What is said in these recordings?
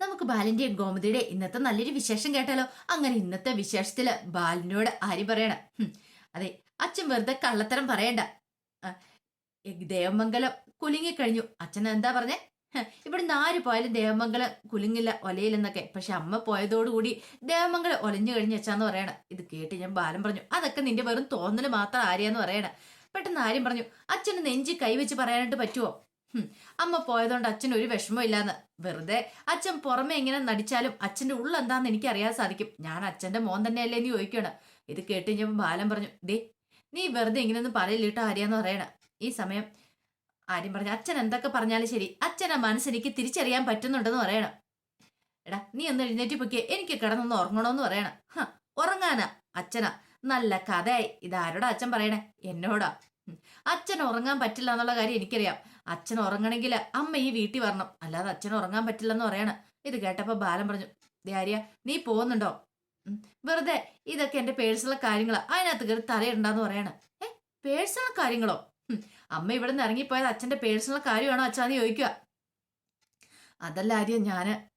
നമുക്ക് ബാലിന്റെയും ഗോമതിയുടെ ഇന്നത്തെ നല്ലൊരു വിശേഷം കേട്ടാലോ? അങ്ങനെ ഇന്നത്തെ വിശേഷത്തിൽ ബാലിനോട് ആര് പറയണ? അതെ അച്ഛൻ വെറുതെ കള്ളത്തരം പറയണ്ട. ദേവമംഗലം കുലുങ്ങിക്കഴിഞ്ഞു. അച്ഛൻ എന്താ പറഞ്ഞേ? ഇവിടെ ഇവിടുന്ന് ആര് പോയാലും ദേവമംഗലം കുലുങ്ങില്ല ഒലയില്ലെന്നൊക്കെ. പക്ഷെ അമ്മ പോയതോടുകൂടി ദേവമംഗലം ഒലഞ്ഞു കഴിഞ്ഞ് വെച്ചാന്ന് പറയണ. ഇത് കേട്ട് ഞാൻ ബാലൻ പറഞ്ഞു അതൊക്കെ നിന്റെ വെറും തോന്നൽ മാത്രം ആര്യാന്ന് പറയണ. പെട്ടെന്ന് ആര്യം പറഞ്ഞു അച്ഛന് നെഞ്ചി കൈവച്ച് പറയാനായിട്ട് പറ്റുമോ അമ്മ പോയതുകൊണ്ട് അച്ഛൻ ഒരു വിഷമം ഇല്ലാന്ന്. വെറുതെ അച്ഛൻ പുറമെ എങ്ങനെ നടിച്ചാലും അച്ഛന്റെ ഉള്ളെന്താന്ന് എനിക്ക് അറിയാൻ സാധിക്കും. ഞാൻ അച്ഛന്റെ മോൻ തന്നെയല്ലേ എന്ന് ചോദിക്കണം ഇത് കേട്ട് ബാലൻ പറഞ്ഞു ദേ നീ വെറുതെ ഇങ്ങനെയൊന്നും പറയില്ലിട്ടോ ആര്യാന്ന് പറയണ. ഈ സമയം ആര്യം പറഞ്ഞു അച്ഛൻ എന്തൊക്കെ പറഞ്ഞാലും ശരി. അച്ഛനെ മനസ്സെനിക്ക് തിരിച്ചറിയാൻ പറ്റുന്നുണ്ടെന്ന് പറയണം. എടാ നീ ഒന്ന് എഴുന്നേറ്റ് പൊക്കിയേ എനിക്ക് കിടന്നൊന്ന് ഉറങ്ങണമെന്ന് പറയണം. ഉറങ്ങാനാ അച്ഛനാ. നല്ല കഥയായി. ഇതാരോടാ അച്ഛൻ പറയണേ? എന്നോടാ. അച്ഛൻ ഉറങ്ങാൻ പറ്റില്ല എന്നുള്ള കാര്യം എനിക്കറിയാം. അച്ഛൻ ഉറങ്ങണമെങ്കിൽ അമ്മ ഈ വീട്ടിൽ വരണം. അല്ലാതെ അച്ഛൻ ഉറങ്ങാൻ പറ്റില്ല എന്ന് പറയണം. ഇത് കേട്ടപ്പോൾ ബാലൻ പറഞ്ഞു ദേ ആര്യ നീ പോകുന്നുണ്ടോ? വെറുതെ ഇതൊക്കെ എന്റെ പേഴ്സണൽ കാര്യങ്ങളാ. അതിനകത്ത് കയറി തലയിടണ്ടെന്ന് പറയണം. ഏ? പേഴ്സണൽ കാര്യങ്ങളോ? അമ്മ ഇവിടെ നിന്ന് ഇറങ്ങിപ്പോയത് അച്ഛന്റെ പേഴ്സണൽ കാര്യമാണോ അച്ഛാന്ന് ചോദിക്കുക. അതല്ല ആര്യ ഞാൻ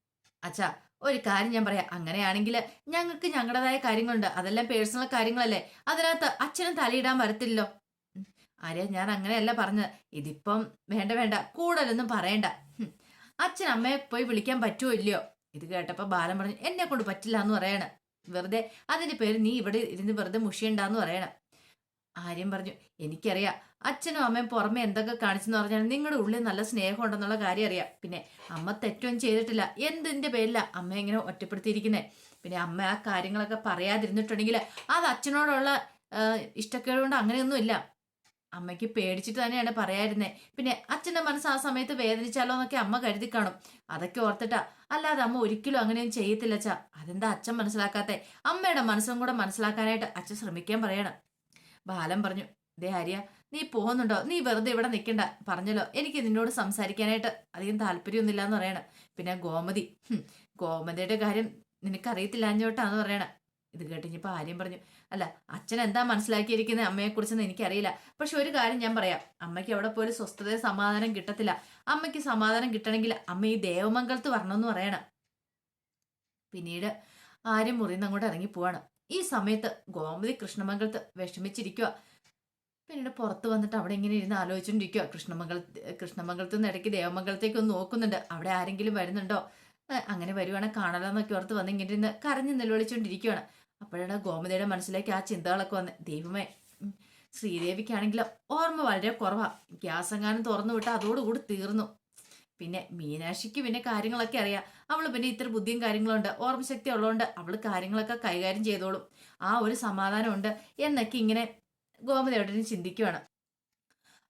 അച്ഛാ ഒരു കാര്യം ഞാൻ പറയാം. അങ്ങനെയാണെങ്കിൽ ഞങ്ങൾക്ക് ഞങ്ങളുടേതായ കാര്യങ്ങളുണ്ട്. അതെല്ലാം പേഴ്സണൽ കാര്യങ്ങളല്ലേ. അതിനകത്ത് അച്ഛനും തലയിടാൻ വരത്തില്ലല്ലോ. ആര്യ ഞാൻ അങ്ങനെയല്ല പറഞ്ഞത്. ഇതിപ്പം വേണ്ട വേണ്ട കൂടുതലൊന്നും പറയണ്ട. അച്ഛൻ അമ്മയെ പോയി വിളിക്കാൻ പറ്റുമോ ഇല്ലയോ? ഇത് കേട്ടപ്പോൾ ബാലൻ പറഞ്ഞു എന്നെ കൊണ്ട് പറ്റില്ല എന്ന് പറയണം. വെറുതെ അതിന്റെ പേര് നീ ഇവിടെ ഇരുന്ന് വെറുതെ മുഷിയണ്ടെന്ന് പറയണം. ആര്യം പറഞ്ഞു എനിക്കറിയാം. അച്ഛനും അമ്മയും പുറമെ എന്തൊക്കെ കാണിച്ചെന്ന് പറഞ്ഞാൽ നിങ്ങളുടെ ഉള്ളിൽ നല്ല സ്നേഹം ഉണ്ടെന്നുള്ള കാര്യം അറിയാം. പിന്നെ അമ്മ തെറ്റൊന്നും ചെയ്തിട്ടില്ല. എന്തിന്റെ പേരില അമ്മ ഇങ്ങനെ ഒറ്റപ്പെടുത്തിയിരിക്കുന്നത് പിന്നെ അമ്മ ആ കാര്യങ്ങളൊക്കെ പറയാതിരുന്നിട്ടുണ്ടെങ്കിൽ അത് അച്ഛനോടുള്ള ഇഷ്ടക്കേട് കൊണ്ട് അങ്ങനെയൊന്നും ഇല്ല അമ്മയ്ക്ക് പേടിച്ചിട്ട് തന്നെയാണ് പറയായിരുന്നേ. പിന്നെ അച്ഛന്റെ മനസ്സ് ആ സമയത്ത് വേദനിച്ചാലോ എന്നൊക്കെ അമ്മ കരുതി കാണും. അതൊക്കെ ഓർത്തിട്ടാ അല്ലാതെ അമ്മ ഒരിക്കലും അങ്ങനെയൊന്നും ചെയ്യത്തില്ല അച്ഛാ. അതെന്താ അച്ഛൻ മനസ്സിലാക്കാത്തെ? അമ്മയുടെ മനസ്സും കൂടെ മനസ്സിലാക്കാനായിട്ട് അച്ഛൻ ശ്രമിക്കാൻ പറയണം. ബാലൻ പറഞ്ഞു ദേ ഹരിയ നീ പോകുന്നുണ്ടോ? നീ വെറുതെ ഇവിടെ നിൽക്കണ്ട. പറഞ്ഞല്ലോ എനിക്ക് നിന്നോട് സംസാരിക്കാനായിട്ട് അധികം താല്പര്യമൊന്നുമില്ല എന്ന് പറയണം. പിന്നെ ഗോമതി ഗോമതിയുടെ കാര്യം നിനക്കറിയത്തില്ല അഞ്ഞോട്ടാന്ന് പറയണം. ഇത് കേട്ടിഞ്ഞപ്പോ ആര്യം പറഞ്ഞു അല്ല അച്ഛൻ എന്താ മനസ്സിലാക്കിയിരിക്കുന്നത് അമ്മയെക്കുറിച്ചെന്ന് എനിക്കറിയില്ല. പക്ഷെ ഒരു കാര്യം ഞാൻ പറയാം. അമ്മയ്ക്ക് അവിടെ പോലും സ്വസ്ഥതയും സമാധാനം കിട്ടത്തില്ല. അമ്മയ്ക്ക് സമാധാനം കിട്ടണമെങ്കിൽ അമ്മ ഈ ദേവമംഗലത്ത് വരണമെന്ന് പറയണം. പിന്നീട് ആര്യം മുറിന്ന് അങ്ങോട്ട് ഇറങ്ങി പോവാണ്. ഈ സമയത്ത് ഗോമതി കൃഷ്ണമംഗലത്ത് വിഷമിച്ചിരിക്കുക പിന്നീട് പുറത്ത് വന്നിട്ട് അവിടെ ഇങ്ങനെ ഇരുന്ന് ആലോചിച്ചുകൊണ്ടിരിക്കുക കൃഷ്ണമംഗല കൃഷ്ണമംഗലത്ത് നിന്ന് ഇടയ്ക്ക് ദേവമംഗലത്തേക്ക് ഒന്ന് നോക്കുന്നുണ്ട്. അവിടെ ആരെങ്കിലും വരുന്നുണ്ടോ? അങ്ങനെ വരുവാണെങ്കിൽ കാണാലോന്നൊക്കെ ഓർത്ത് വന്ന് ഇങ്ങനെ ഇരുന്ന് കരഞ്ഞ് നിലവിളിച്ചുകൊണ്ടിരിക്കുകയാണ് അപ്പോഴാണ് ഗോമതിയുടെ മനസ്സിലേക്ക് ആ ചിന്തകളൊക്കെ വന്ന്. ദൈവമേ ശ്രീദേവിക്കാണെങ്കിൽ ഓർമ്മ വളരെ കുറവാ. ഗ്യാസ് എങ്ങാനും തുറന്നു വിട്ടാൽ അതോടുകൂടി തീർന്നു. പിന്നെ മീനാക്ഷിക്ക് പിന്നെ കാര്യങ്ങളൊക്കെ അറിയാം. അവൾ പിന്നെ ഇത്ര ബുദ്ധിയും കാര്യങ്ങളുണ്ട്. ഓർമ്മശക്തി ഉള്ളതുകൊണ്ട് അവൾ കാര്യങ്ങളൊക്കെ കൈകാര്യം ചെയ്തോളും. ആ ഒരു സമാധാനമുണ്ട് എന്നൊക്കെ ഇങ്ങനെ ഗോമതിയോടനെ ചിന്തിക്കുവാണ്.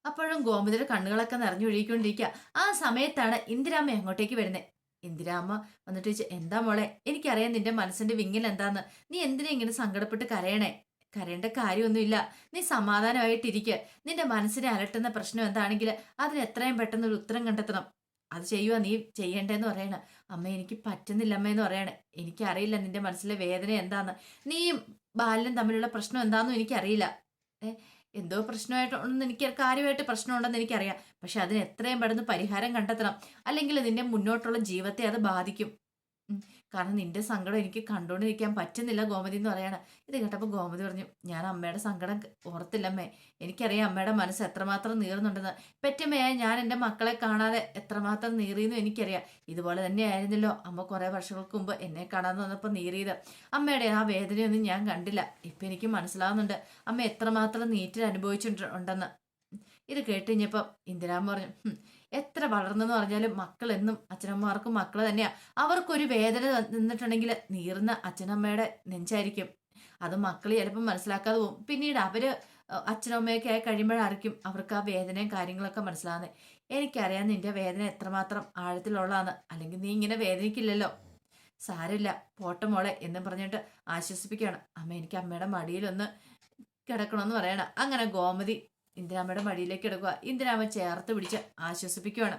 അപ്പോഴും ഗോമതിയുടെ കണ്ണുകളൊക്കെ നിറഞ്ഞൊഴുകിക്കൊണ്ടിരിക്കുക ആ സമയത്താണ് ഇന്ദിരാമ്മ അങ്ങോട്ടേക്ക് വരുന്നത് ഇന്ദിരാമ്മ വന്നിട്ട് ചോദിച്ചു എന്താ മോളെ? എനിക്കറിയാം നിന്റെ മനസ്സിന്റെ വിങ്ങൽ എന്താന്ന്. നീ എന്തിനാ ഇങ്ങനെ സങ്കടപ്പെട്ട് കരയണേ? കരയേണ്ട കാര്യമൊന്നുമില്ല. നീ സമാധാനമായിട്ടിരിക്കുക നിന്റെ മനസ്സിനെ അലട്ടുന്ന പ്രശ്നം എന്താണെങ്കിൽ അതിന് എത്രയും പെട്ടെന്ന് ഒരു ഉത്തരം കണ്ടെത്തണം. അത് ചെയ്യുക നീ ചെയ്യണ്ടേന്ന് പറയണ. അമ്മ എനിക്ക് പറ്റുന്നില്ല അമ്മ എന്ന് പറയണേ. എനിക്കറിയില്ല നിന്റെ മനസ്സിലെ വേദന എന്താന്ന്. നീയും ബാലനും തമ്മിലുള്ള പ്രശ്നം എന്താണെന്നും എനിക്കറിയില്ല. ഏ എന്തോ പ്രശ്നമായിട്ടുണ്ടെന്ന് എനിക്ക് കാര്യമായിട്ട് പ്രശ്നമുണ്ടെന്ന് എനിക്കറിയാം. പക്ഷെ അതിന് എത്രയും പെട്ടെന്ന് പരിഹാരം കണ്ടെത്തണം. അല്ലെങ്കിൽ നിന്റെ മുന്നോട്ടുള്ള ജീവിതത്തെ അത് ബാധിക്കും. കാരണം നിന്റെ സങ്കടം എനിക്ക് കണ്ടുകൊണ്ടിരിക്കാൻ പറ്റുന്നില്ല ഗോമതി എന്ന് പറയാണ്. ഇത് കേട്ടപ്പോൾ ഗോമതി പറഞ്ഞു ഞാൻ അമ്മയുടെ സങ്കടം ഓർത്തില്ലമ്മേ. എനിക്കറിയാം അമ്മയുടെ മനസ്സ് എത്രമാത്രം നീറുന്നുണ്ടെന്ന്. പെറ്റമ്മയായ ഞാൻ എന്റെ മക്കളെ കാണാതെ എത്രമാത്രം നീറിയെന്നും എനിക്കറിയാം. ഇതുപോലെ തന്നെ ആയിരുന്നല്ലോ. അമ്മ കുറേ വർഷങ്ങൾക്ക് മുമ്പ് എന്നെ കാണാൻ വന്നപ്പോൾ നീറിയത്. അമ്മയുടെ ആ വേദനയൊന്നും ഞാൻ കണ്ടില്ല. ഇപ്പം എനിക്ക് മനസ്സിലാവുന്നുണ്ട്. അമ്മ എത്രമാത്രം നീറ്റിൽ അനുഭവിച്ചിട്ടുണ്ടെന്ന് ഇത് കേട്ട് കഴിഞ്ഞപ്പം ഇന്ദിരാമ്മ പറഞ്ഞു എത്ര വളർന്നെന്ന് പറഞ്ഞാലും മക്കൾ എന്നും അച്ഛനമ്മമാർക്കും മക്കൾ തന്നെയാ. അവർക്കൊരു വേദന നിന്നിട്ടുണ്ടെങ്കിൽ നീറുന്ന അച്ഛനമ്മയുടെ നെഞ്ചായിരിക്കും. അത് മക്കൾ ചിലപ്പോൾ മനസ്സിലാക്കാതെ പോകും പിന്നീട് അവർ അച്ഛനമ്മയൊക്കെ ആയി കഴിയുമ്പോഴായിരിക്കും അവർക്ക് ആ വേദനയും കാര്യങ്ങളൊക്കെ മനസ്സിലാകുന്നത് എനിക്കറിയാം നിന്റെ വേദന എത്രമാത്രം ആഴത്തിലുള്ളതാണ്. അല്ലെങ്കിൽ നീ ഇങ്ങനെ വേദനിക്കില്ലല്ലോ. സാരമില്ല പോട്ടെ മോളെ എന്നും പറഞ്ഞിട്ട് ആശ്വസിപ്പിക്കുകയാണ്. അമ്മ എനിക്ക് അമ്മയുടെ മടിയിലൊന്ന് കിടക്കണമെന്ന് പറയണം. അങ്ങനെ ഗോമതി ഇന്ദിരാമ്മയുടെ മടിയിലേക്ക് എടുക്കുക ഇന്ദിരാമ്മ ചേർത്ത് പിടിച്ച് ആശ്വസിപ്പിക്കുകയാണ്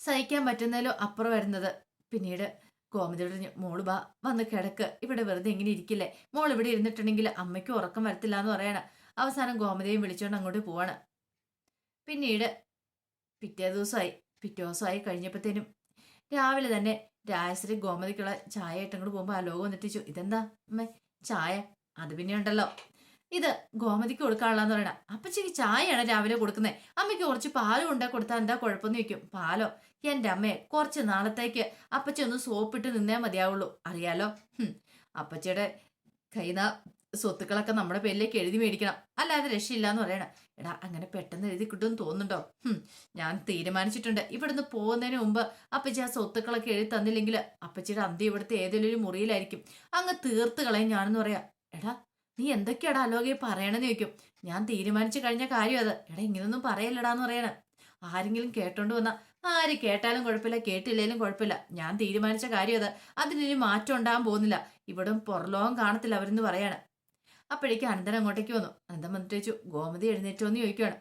സഹിക്കാൻ പറ്റുന്നതിലോ അപ്പുറം വരുന്നത്. പിന്നീട് പറഞ്ഞു മോൾ ബാ വന്ന് കിടക്ക്. ഇവിടെ വെറുതെ ഇങ്ങനെ ഇരിക്കില്ലേ? മോൾ ഇവിടെ ഇരുന്നിട്ടുണ്ടെങ്കിൽ അമ്മയ്ക്ക് ഉറക്കം വരത്തില്ല എന്ന് പറയണ. അവസാനം ഗോമതിയും വിളിച്ചുകൊണ്ട് അങ്ങോട്ട് പോവാണ്. പിന്നീട് പിറ്റേ ദിവസമായി പിറ്റേ ദിവസമായി കഴിഞ്ഞപ്പോഴത്തേനും രാവിലെ തന്നെ രാജശ്രീ ഗോമതിക്കുള്ള ചായ ആയിട്ട് അങ്ങോട്ട് പോകുമ്പോൾ ആ ലോകം ചോദിച്ചു ഇതെന്താ അമ്മേ? ചായ? അത് പിന്നെ ഉണ്ടല്ലോ. ഇത് ഗോമതിക്ക് കൊടുക്കാനുള്ളതെന്ന് പറയണ അപ്പച്ചിക്ക് ചായയാണ് രാവിലെ കൊടുക്കുന്നത് അമ്മയ്ക്ക് കുറച്ച് പാലും കൊണ്ടാ കൊടുത്താൽ എന്താ കുഴപ്പമെന്ന് ചോദിക്കും. പാലോ? എന്റെ അമ്മയെ കുറച്ച് നാളത്തേക്ക് അപ്പച്ചി ഒന്ന് സോപ്പിട്ട് നിന്നേ മതിയാവുള്ളൂ. അറിയാലോ. അപ്പച്ചിയുടെ കയ്യിൽ സ്വത്തുക്കളൊക്കെ നമ്മുടെ പേരിലേക്ക് എഴുതി മേടിക്കണം. അല്ലാതെ രക്ഷയില്ലാന്ന് പറയണം. എടാ അങ്ങനെ പെട്ടെന്ന് എഴുതി കിട്ടുമെന്ന് തോന്നുന്നുണ്ടോ? ഞാൻ തീരുമാനിച്ചിട്ടുണ്ട്. ഇവിടുന്ന് പോകുന്നതിന് മുമ്പ് അപ്പച്ചി ആ സ്വത്തുക്കളൊക്കെ എഴുതി തന്നില്ലെങ്കിൽ അപ്പച്ചിയുടെ അന്ത്യം ഇവിടുത്തെ ഏതെങ്കിലും ഒരു മുറിയിലായിരിക്കും. അങ്ങ് തീർത്ത് കളയും ഞാനെന്ന് പറയാം. എടാ നീ എന്തൊക്കെയാടാ അലോകെ പറയണെന്ന് ചോദിക്കും. ഞാൻ തീരുമാനിച്ചു കഴിഞ്ഞ കാര്യം അത്. എടാ ഇങ്ങനൊന്നും പറയല്ലടാന്ന് പറയണ. ആരെങ്കിലും കേട്ടോണ്ട് വന്ന ആര് കേട്ടാലും കുഴപ്പമില്ല കേട്ടില്ലേലും കുഴപ്പമില്ല. ഞാൻ തീരുമാനിച്ച കാര്യം അത്. അതിനൊരു മാറ്റം ഉണ്ടാകാൻ പോകുന്നില്ല. ഇവിടെ പുറലോകം കാണത്തില്ല അവരെന്ന് പറയാണ്. അപ്പോഴേക്കും അനന്തൻ അങ്ങോട്ടേക്ക് വന്നു. അനന്തൻ വന്നിട്ട് ചോദിച്ചു ഗോമതി എഴുന്നേറ്റോ എന്ന് ചോദിക്കുകയാണ്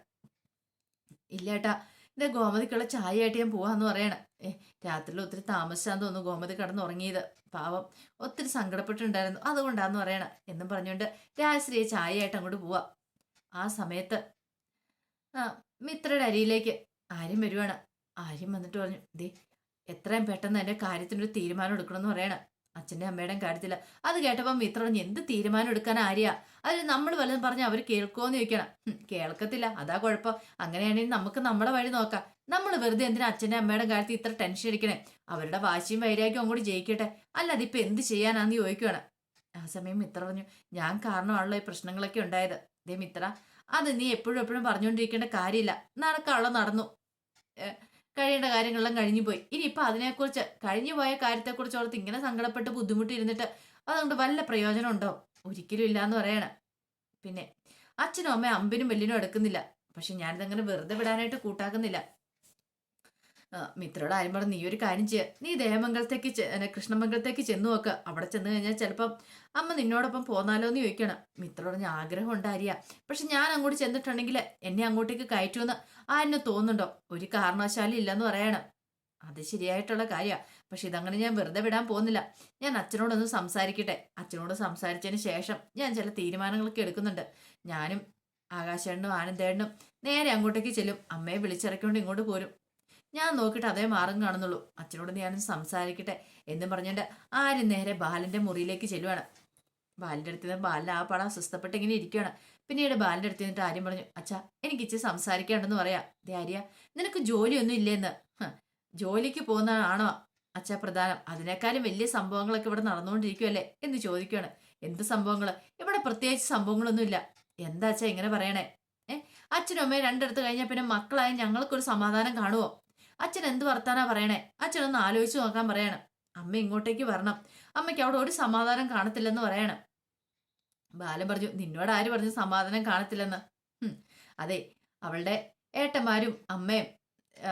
ഇല്ല ഏട്ടാ ഇത് ഗോമതിക്കുള്ള ചായ ആയിട്ട് ഞാൻ പോവാന്ന് പറയണം. ഏ രാത്രിയിൽ ഒത്തിരി താമസിച്ചാന്ന് തോന്നുന്നു ഗോമതി കടന്ന് ഉറങ്ങിയത് പാവം ഒത്തിരി സങ്കടപ്പെട്ടിട്ടുണ്ടായിരുന്നു. അതുകൊണ്ടാന്ന് പറയണം. എന്നും പറഞ്ഞുകൊണ്ട് രാജശ്രീയെ ചായയായിട്ട് അങ്ങോട്ട് പോവാ. ആ സമയത്ത് ആ മിത്രയുടെ അരിയിലേക്ക് ആര്യം വരുവാണ്. ആര്യം വന്നിട്ട് പറഞ്ഞു ദേ എത്രയും പെട്ടെന്ന് എന്റെ കാര്യത്തിനൊരു തീരുമാനം എടുക്കണമെന്ന് പറയണം. അച്ഛന്റെ അമ്മയുടെയും കാര്യത്തില്ല അത് കേട്ടപ്പം മിത്ര പറഞ്ഞു എന്ത് തീരുമാനം എടുക്കാൻ ആര്യ? അതിൽ നമ്മൾ വല്ലതും പറഞ്ഞാൽ അവർ കേൾക്കുമോന്ന് ചോദിക്കണം. കേൾക്കത്തില്ല. അതാ കുഴപ്പം. അങ്ങനെയാണെങ്കിൽ നമുക്ക് നമ്മളെ വഴി നോക്കാം. നമ്മൾ വെറുതെ എന്തിനാ അച്ഛന്റെ അമ്മയുടെ കാര്യത്തിൽ ഇത്ര ടെൻഷൻ അടിക്കണേ? അവരുടെ വാശിയും വൈരാഗ്യവും അങ്ങോട്ട് ജയിക്കട്ടെ. അല്ല അതിപ്പോൾ എന്ത് ചെയ്യാനാന്ന് ചോദിക്കുകയാണ് ആ സമയം മിത്ര പറഞ്ഞു ഞാൻ കാരണമാണല്ലോ ഈ പ്രശ്നങ്ങളൊക്കെ ഉണ്ടായത്. ദേ മിത്ര അത് നീ എപ്പോഴും എപ്പോഴും പറഞ്ഞുകൊണ്ടിരിക്കേണ്ട കാര്യമില്ല. നടക്കാനുള്ള നടന്നു. കഴിയേണ്ട കാര്യങ്ങളെല്ലാം കഴിഞ്ഞു പോയി ഇനിയിപ്പൊ അതിനെക്കുറിച്ച് കഴിഞ്ഞു പോയ കാര്യത്തെക്കുറിച്ച് ഓർത്ത് ഇങ്ങനെ സങ്കടപ്പെട്ട് ബുദ്ധിമുട്ടിരുന്നിട്ട് അതുകൊണ്ട് വല്ല പ്രയോജനം ഉണ്ടോ? ഒരിക്കലും ഇല്ലാന്ന് പറയണം. പിന്നെ അച്ഛനും അമ്മയും അമ്പിനും വെല്ലിനും എടുക്കുന്നില്ല. പക്ഷെ ഞാനിതങ്ങനെ വെറുതെ വിടാനായിട്ട് കൂട്ടാക്കുന്നില്ല. മിത്രയോട് ആരും പറഞ്ഞു നീ ഒരു കാര്യം ചെയ്യുക നീ ദേവമംഗലത്തേക്ക് കൃഷ്ണമംഗലത്തേക്ക് ചെന്ന് നോക്കുക അവിടെ ചെന്ന് കഴിഞ്ഞാൽ ചിലപ്പം അമ്മ നിന്നോടൊപ്പം പോന്നാലോ എന്ന് ചോദിക്കണം. മിത്രയോട് ഞാൻ ആഗ്രഹം ഉണ്ടായിരിക്ക പക്ഷെ ഞാൻ അങ്ങോട്ട് ചെന്നിട്ടുണ്ടെങ്കിൽ എന്നെ അങ്ങോട്ടേക്ക് കയറ്റുമെന്ന് എന്നെ തോന്നുന്നുണ്ടോ? ഒരു കാരണവശാലും ഇല്ലെന്ന് പറയണം. അത് ശരിയായിട്ടുള്ള കാര്യമാണ് പക്ഷെ ഇതങ്ങനെ ഞാൻ വെറുതെ വിടാൻ പോകുന്നില്ല. ഞാൻ അച്ഛനോടൊന്ന് സംസാരിക്കട്ടെ. അച്ഛനോട് സംസാരിച്ചതിന് ശേഷം ഞാൻ ചില തീരുമാനങ്ങളൊക്കെ എടുക്കുന്നുണ്ട്. ഞാനും ആകാശേണ്ണും ആനന്ദേണ്ണും നേരെ അങ്ങോട്ടേക്ക് ചെല്ലും. അമ്മയെ വിളിച്ചിറക്കിക്കൊണ്ട് ഇങ്ങോട്ട് പോരും. ഞാൻ നോക്കിയിട്ട് അതേ മാർഗം കാണുന്നുള്ളൂ. അച്ഛനോട് ഞാനും സംസാരിക്കട്ടെ എന്ന് പറഞ്ഞിട്ട് ആരും നേരെ ബാലന്റെ മുറിയിലേക്ക് ചെല്ലുവാണ്. ബാലിന്റെ അടുത്ത് നിന്ന് ബാലിന് ആ പടം അസ്വസ്ഥപ്പെട്ട് ഇങ്ങനെ ഇരിക്കുകയാണ് പിന്നീട് ബാലിന്റെ അടുത്ത് നിന്നിട്ട് ആര്യം പറഞ്ഞു അച്ഛാ എനിക്ക് ഇച്ചിരി സംസാരിക്കാണ്ടെന്ന് പറയാ. ദേ ആര്യ നിനക്ക് ജോലിയൊന്നും ഇല്ലേന്ന്. ജോലിക്ക് പോകുന്നതാണോ അച്ഛ പ്രധാനം? അതിനേക്കാളും വലിയ സംഭവങ്ങളൊക്കെ ഇവിടെ നടന്നുകൊണ്ടിരിക്കുമല്ലേ എന്ന് ചോദിക്കുകയാണ് എന്ത് സംഭവങ്ങൾ ഇവിടെ പ്രത്യേകിച്ച് സംഭവങ്ങളൊന്നും ഇല്ല. എന്താ അച്ഛാ ഇങ്ങനെ പറയണേ? ഏഹ് അച്ഛനും അമ്മയും രണ്ടിടത്ത് കഴിഞ്ഞാൽ പിന്നെ മക്കളായ ഞങ്ങൾക്കൊരു സമാധാനം കാണുമോ അച്ഛൻ എന്ത് വർത്താനാ പറയണേ? അച്ഛനൊന്ന് ആലോചിച്ച് നോക്കാൻ പറയണം. അമ്മ ഇങ്ങോട്ടേക്ക് വരണം. അമ്മയ്ക്ക് അവിടെ ഒരു സമാധാനം കാണത്തില്ലെന്ന് പറയണം. ബാലൻ പറഞ്ഞു നിന്നോട് ആര് പറഞ്ഞു സമാധാനം കാണത്തില്ലെന്ന്? അതെ അവളുടെ ഏട്ടന്മാരും അമ്മയും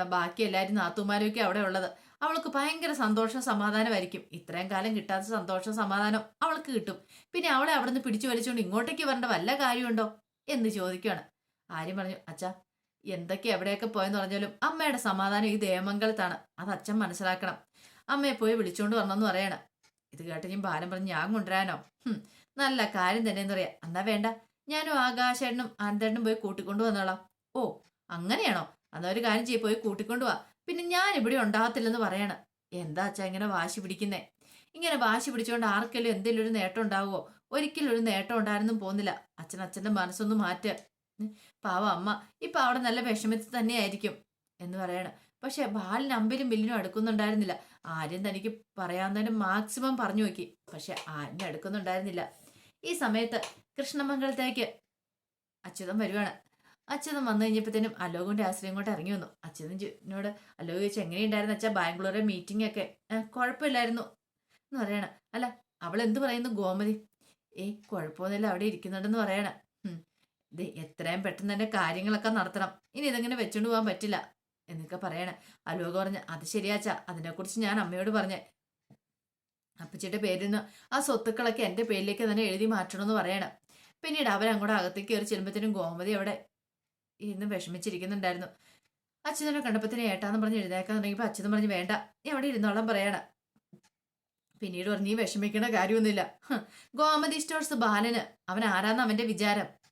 ബാക്കി എല്ലാവരും നാത്തുമാരും ഒക്കെ അവിടെ ഉള്ളത്. അവൾക്ക് ഭയങ്കര സന്തോഷം സമാധാനമായിരിക്കും. ഇത്രയും കാലം കിട്ടാത്ത സന്തോഷം സമാധാനം അവൾക്ക് കിട്ടും. പിന്നെ അവളെ അവിടെ നിന്ന് പിടിച്ചു വലിച്ചുകൊണ്ട് ഇങ്ങോട്ടേക്ക് വരേണ്ട വല്ല കാര്യമുണ്ടോ? എന്ന് ചോദിക്കുകയാണ് ആര്യം പറഞ്ഞു അച്ഛാ എന്തൊക്കെ എവിടെയൊക്കെ പോയെന്ന് പറഞ്ഞാലും അമ്മയുടെ സമാധാനം ഈ ദേവമംഗലത്താണ്. അത് അച്ഛൻ മനസ്സിലാക്കണം. അമ്മയെ പോയി വിളിച്ചോണ്ട് വരണമെന്ന് പറയണം. ഇത് കേട്ട് ഞാൻ ബാലൻ പറഞ്ഞ് ഞാൻ കൊണ്ടുവരാനോ? നല്ല കാര്യം തന്നെ എന്ന് പറയാം. എന്നാ വേണ്ട. ഞാനും ആകാശേട്ടനും ആനന്ദേട്ടനും പോയി കൂട്ടിക്കൊണ്ടു വന്നോളാം. ഓ അങ്ങനെയാണോ? എന്നാ ഒരു കാര്യം ചെയ്യ് പോയി കൂട്ടിക്കൊണ്ടു വാ. പിന്നെ ഞാൻ ഇവിടെ ഉണ്ടാകത്തില്ലെന്ന് പറയണം. എന്താ അച്ഛാ ഇങ്ങനെ വാശി പിടിക്കുന്നേ? ഇങ്ങനെ വാശി പിടിച്ചുകൊണ്ട് ആർക്കെങ്കിലും എന്തെങ്കിലും ഒരു നേട്ടം ഉണ്ടാവുമോ ഒരിക്കലും ഒരു നേട്ടം ഉണ്ടായിരുന്നു പോകുന്നില്ല. അച്ഛൻ അച്ഛന്റെ മനസ്സൊന്ന് മാറ്റുക പാവം അമ്മ. ഇപ്പൊ അവിടെ നല്ല വിഷമത്തിൽ തന്നെയായിരിക്കും എന്ന് പറയണം. പക്ഷെ ബാലിന് അമ്പിലും ബില്ലിനും അടുക്കുന്നുണ്ടായിരുന്നില്ല. ആര്യം തനിക്ക് പറയാവുന്നതിന് മാക്സിമം പറഞ്ഞു നോക്കി. പക്ഷെ ആരിനെ അടുക്കുന്നുണ്ടായിരുന്നില്ല. ഈ സമയത്ത് കൃഷ്ണമംഗലത്തേക്ക് അച്യുതം വരുവാണ്. അച്യുതം വന്നു കഴിഞ്ഞപ്പോഴത്തേനും അലോകിന്റെ ആശ്രയം കൊണ്ട് ഇറങ്ങി വന്നു. അച്യുതനോട് അലോക് ചോദിച്ചു എങ്ങനെയുണ്ടായിരുന്നു അച്ഛാ ബാംഗ്ലൂരെ മീറ്റിംഗ് ഒക്കെ? കുഴപ്പമില്ലായിരുന്നു. എന്ന് പറയണം. അല്ല അവൾ എന്ത് പറയുന്നു ഗോമതി? ഏയ് കുഴപ്പമൊന്നുമില്ല അവിടെ ഇരിക്കുന്നുണ്ടെന്ന് പറയണ. ദേ എത്രയും പെട്ടെന്ന് തന്നെ കാര്യങ്ങളൊക്കെ നടത്തണം. ഇനി ഇതെങ്ങനെ വെച്ചോണ്ട് പോകാൻ പറ്റില്ല? എന്നൊക്കെ പറയണേ. അലോക പറഞ്ഞ അത് ശരിയാച്ചാ. അതിനെക്കുറിച്ച് ഞാൻ അമ്മയോട് പറഞ്ഞേ. അപ്പച്ചിയുടെ പേരിൽ നിന്ന് ആ സ്വത്തുക്കളൊക്കെ എന്റെ പേരിലേക്ക് തന്നെ എഴുതി മാറ്റണമെന്ന് പറയണം. പിന്നീട് അവരങ്ങോട്ട് അകത്തേക്ക് കയറി ചെല്ലുമ്പോഴത്തേനും ഗോമതി അവിടെ ഇന്ന് വിഷമിച്ചിരിക്കുന്നുണ്ടായിരുന്നു. അച്ഛനെ കണ്ടപ്പത്തിന് ഏട്ടാന്ന് പറഞ്ഞ് എഴുതേക്കാൻ തുടങ്ങിയപ്പോൾ അച്ഛനും പറഞ്ഞ് വേണ്ട നീ അവിടെ ഇരുന്നോളം പറയണ. പിന്നീട് പറഞ്ഞു നീ വിഷമിക്കേണ്ട കാര്യമൊന്നുമില്ല. ഗോമതി സ്റ്റോഴ്സ് ബാലന്. അവൻ ആരാന്ന് അവന്റെ വിചാരം?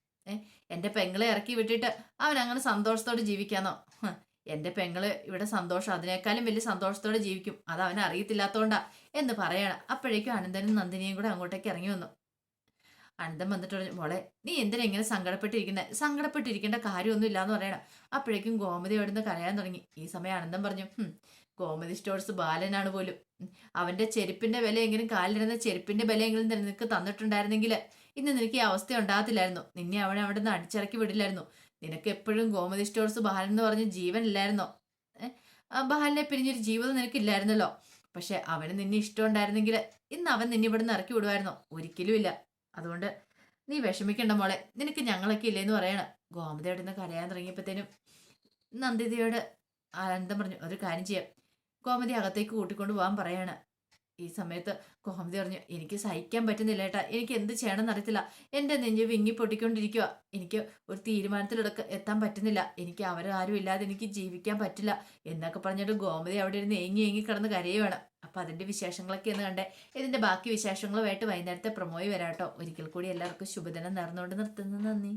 എന്റെ പെങ്ങളെ ഇറക്കി വിട്ടിട്ട് അവൻ അങ്ങനെ സന്തോഷത്തോടെ ജീവിക്കാന്നോ? എന്റെ പെങ്ങൾ ഇവിടെ സന്തോഷം അതിനേക്കാളും വലിയ സന്തോഷത്തോടെ ജീവിക്കും. അത് അവൻ അറിയത്തില്ലാത്തോണ്ടാ എന്ന് പറയണം. അപ്പോഴേക്കും അനന്തനും നന്ദിനിയും കൂടെ അങ്ങോട്ടേക്ക് ഇറങ്ങി വന്നു. അനന്തൻ വന്നിട്ട് പറഞ്ഞു മോളെ നീ എന്തിനാ ഇങ്ങനെ സങ്കടപ്പെട്ടിരിക്കുന്നത് സങ്കടപ്പെട്ടിരിക്കേണ്ട കാര്യമൊന്നും ഇല്ലാന്ന് പറയണം. അപ്പോഴേക്കും ഗോമതി അവിടുന്ന് കരയാൻ തുടങ്ങി. ഈ സമയം അനന്തൻ പറഞ്ഞു "ഹും, ഗോമതി സ്റ്റോഴ്സ് ബാലനാണ് പോലും. ഉം, അവന്റെ ചെരുപ്പിന്റെ വിലയെങ്കിലും കാലിലിരുന്ന ചെരുപ്പിന്റെ വിലയെങ്കിലും നിനക്ക് തന്നിട്ടുണ്ടായിരുന്നെങ്കിൽ ഇന്ന് നിനക്ക് ഈ അവസ്ഥ ഉണ്ടാകത്തില്ലായിരുന്നു. നിന്നെ അവനെ അവിടെ നിന്ന് അടിച്ചിറക്കി വിടില്ലായിരുന്നു. നിനക്ക് എപ്പോഴും ഗോമതി സ്റ്റോഴ്സ് ബാലൻ എന്ന് പറഞ്ഞ് ജീവൻ ഇല്ലായിരുന്നോ. ബാലനെ പിരിഞ്ഞൊരു ജീവിതം നിനക്കില്ലായിരുന്നല്ലോ. പക്ഷെ അവന് നിന്നെ ഇഷ്ടം ഉണ്ടായിരുന്നെങ്കിൽ ഇന്ന് അവൻ നിന്നെ ഇവിടെ നിന്ന് ഇറക്കി വിടുമായിരുന്നോ. ഒരിക്കലും ഇല്ല. അതുകൊണ്ട് നീ വിഷമിക്കണ്ട മോളെ. നിനക്ക് ഞങ്ങളൊക്കെ ഇല്ലേന്ന് പറയണം. ഗോമതി അവിടെ നിന്ന് കരയാൻ തുടങ്ങിയപ്പോഴത്തേനും നന്ദിതയോട് ആനന്ദം പറഞ്ഞു ഒരു കാര്യം ചെയ്യാം. ഗോമതി അകത്തേക്ക് കൂട്ടിക്കൊണ്ട് പോകാൻ പറയാണ്. ഈ സമയത്ത് ഗോമതി പറഞ്ഞു എനിക്ക് സഹിക്കാൻ പറ്റുന്നില്ല ഏട്ടാ. എനിക്ക് എന്ത് ചെയ്യണമെന്ന് അറിയത്തില്ല. എന്റെ നെഞ്ച് വിങ്ങി പൊട്ടിക്കൊണ്ടിരിക്കുക എനിക്ക് ഒരു തീരുമാനത്തിലൊക്കെ എത്താൻ പറ്റുന്നില്ല. എനിക്ക് അവരാരും ഇല്ലാതെ എനിക്ക് ജീവിക്കാൻ പറ്റില്ല. എന്നൊക്കെ പറഞ്ഞിട്ട് ഗോമതി അവിടെ ഇരുന്ന് ഏങ്ങി ഏങ്ങി കിടന്ന് കരയുവാണ്. അപ്പം അതിന്റെ വിശേഷങ്ങളൊക്കെ ഒന്ന് കണ്ടേ. ഇതിന്റെ ബാക്കി വിശേഷങ്ങളുമായിട്ട് വൈകുന്നേരത്തെ പ്രൊമോയി വരാട്ടോ ഒരിക്കൽ കൂടി എല്ലാവർക്കും ശുഭദിനം നേർന്നുകൊണ്ട് നിർത്തുന്നു. നന്ദി.